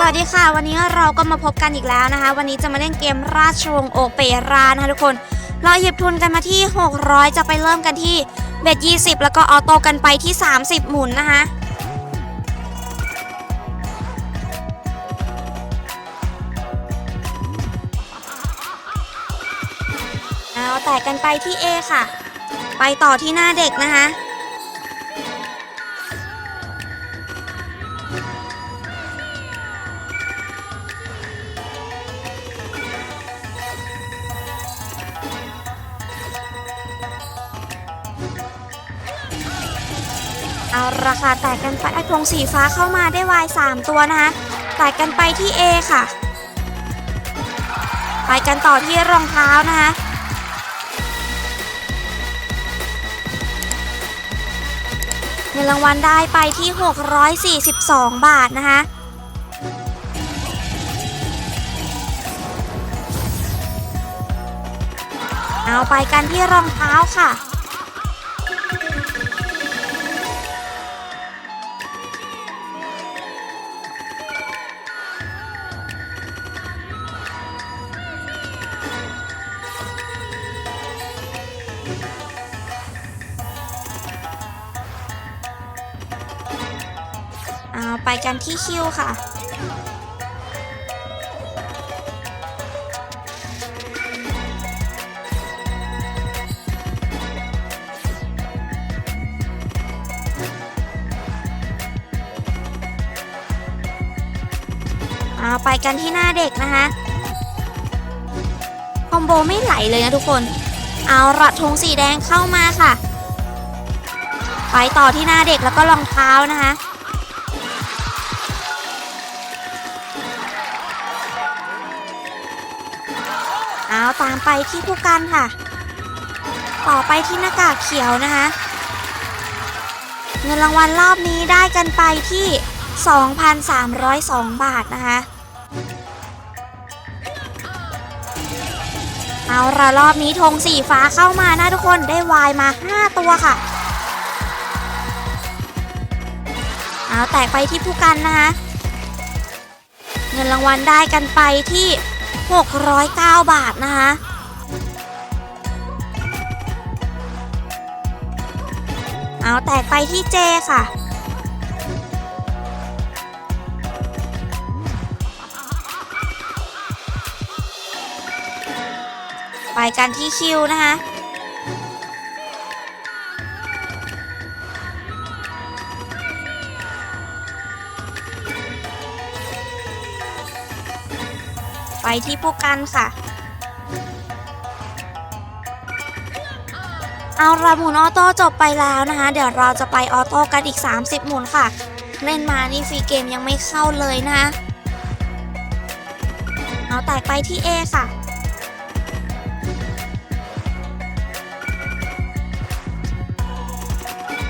สวัสดีค่ะ วันนี้เราก็มาพบกันอีกแล้วนะคะ วันนี้จะมาเล่นเกมราชวงศ์โอเปร่านะคะทุกคน เราหยิบทุนกันมาที่ 600 จะไปเริ่มกันที่เบ็ด20 แล้วก็ออโต้กันไปที่ 30 หมุนนะคะเอาแตกกันไปที่ A ค่ะ ไปต่อที่หน้าเด็กนะคะ เอาราคาแตกกันไปไอ้ธงสีฟ้าเข้ามาได้วาย3ตัวนะคะแตกกันไปที่ A ค่ะ ไปกันต่อที่รองเท้านะคะเงินรางวัลได้ไปที่ 642 บาทนะคะเอาไปกันที่รองเท้าค่ะ ไปกันที่คิวค่ะ เอาไปกันที่หน้าเด็กนะคะคอมโบไม่ไหลเลยนะทุกคน เอาระทงสีแดงเข้ามาค่ะ ไปต่อที่หน้าเด็กแล้วก็รองเท้านะคะ เอาตามไปที่ผู้กันค่ะ ต่อไปที่หน้ากากเขียวนะคะ เงินรางวัลรอบนี้ได้กันไปที่ 2,302 บาทนะคะ เอาละรอบนี้ธงสีฟ้าเข้ามานะทุกคนได้วายมา 5 ตัวค่ะ เอาแตกไปที่ผู้กันนะคะ เงินรางวัลได้กันไปที่ 609 บาทนะคะเอาแตกไปที่เจค่ะ ไปกันที่คิวนะคะ ไปที่ผู้กันค่ะ เอาละหมุนออโต้จบไปแล้วนะคะ เดี๋ยวเราจะไปออโต้กันอีก 30 หมุนค่ะ เล่นมานี่ฟรีเกมยังไม่เข้าเลยนะคะ เอาแตกไปที่ A ค่ะ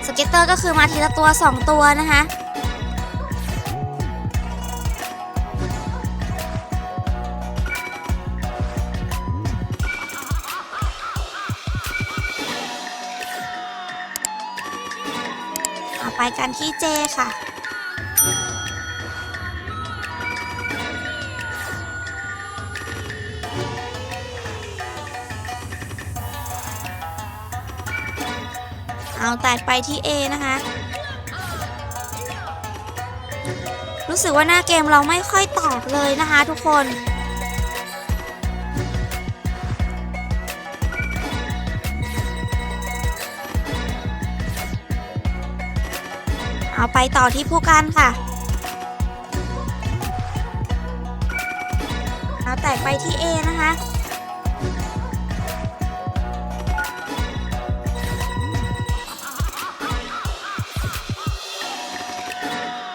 สเก็ตเตอร์ก็คือมาทีละตัว 2 ตัวนะคะ ไปกันที่เจค่ะ เอาแตกไปที่ A นะคะ รู้สึกว่าหน้าเกมเราไม่ค่อยตอบเลยนะคะทุกคน เอาไปต่อที่ผู้กันค่ะเอาแตกไปที่ A นะคะ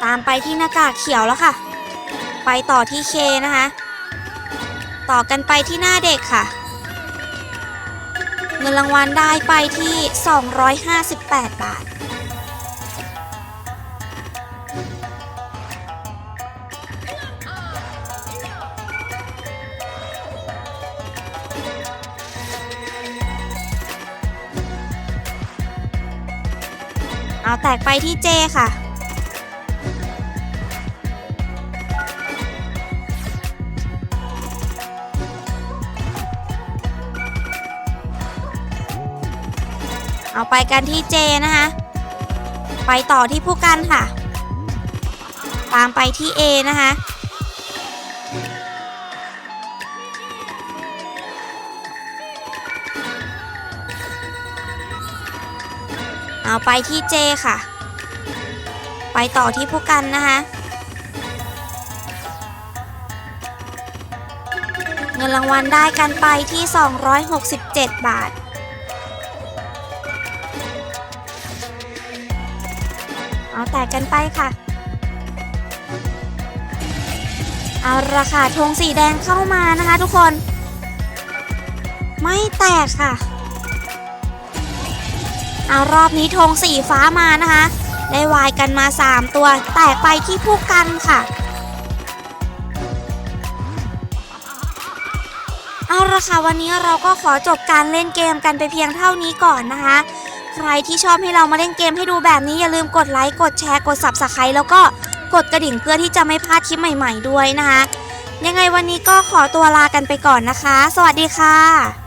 ตามไปที่หน้ากากเขียวแล้วค่ะ ไปต่อที่เคนะคะ ต่อกันไปที่หน้าเด็กค่ะ เงินรางวัลได้ไปที่ 258 บาทาวแตกไปที่เจค่ะ เอาไปกันที่เจนะคะ ไปต่อที่ผู้กันค่ะ ตามไปที่เอนะคะ เอาไปที่ J ค่ะ ไปต่อที่ผู้กันนะคะ เงินรางวัลได้กันไปที่ 267 บาท เอาแตกกันไปค่ะ เอาราคาธงสีแดงเข้ามานะคะทุกคน ไม่แตกค่ะ เอารอบนี้ธงสีฟ้ามานะคะ ได้วายกันมา 3 ตัวแตกไปที่ผู้กันค่ะ เอาละค่ะวันนี้เราก็ขอจบการเล่นเกมกันไปเพียงเท่านี้ก่อนนะคะ ใครที่ชอบให้เรามาเล่นเกมให้ดูแบบนี้อย่าลืมกดไลค์กดแชร์กด Subscribe แล้วก็กดกระดิ่งเพื่อที่จะไม่พลาดคลิปใหม่ ๆ ด้วยนะคะ ยังไงวันนี้ก็ขอตัวลากันไปก่อนนะคะ สวัสดีค่ะ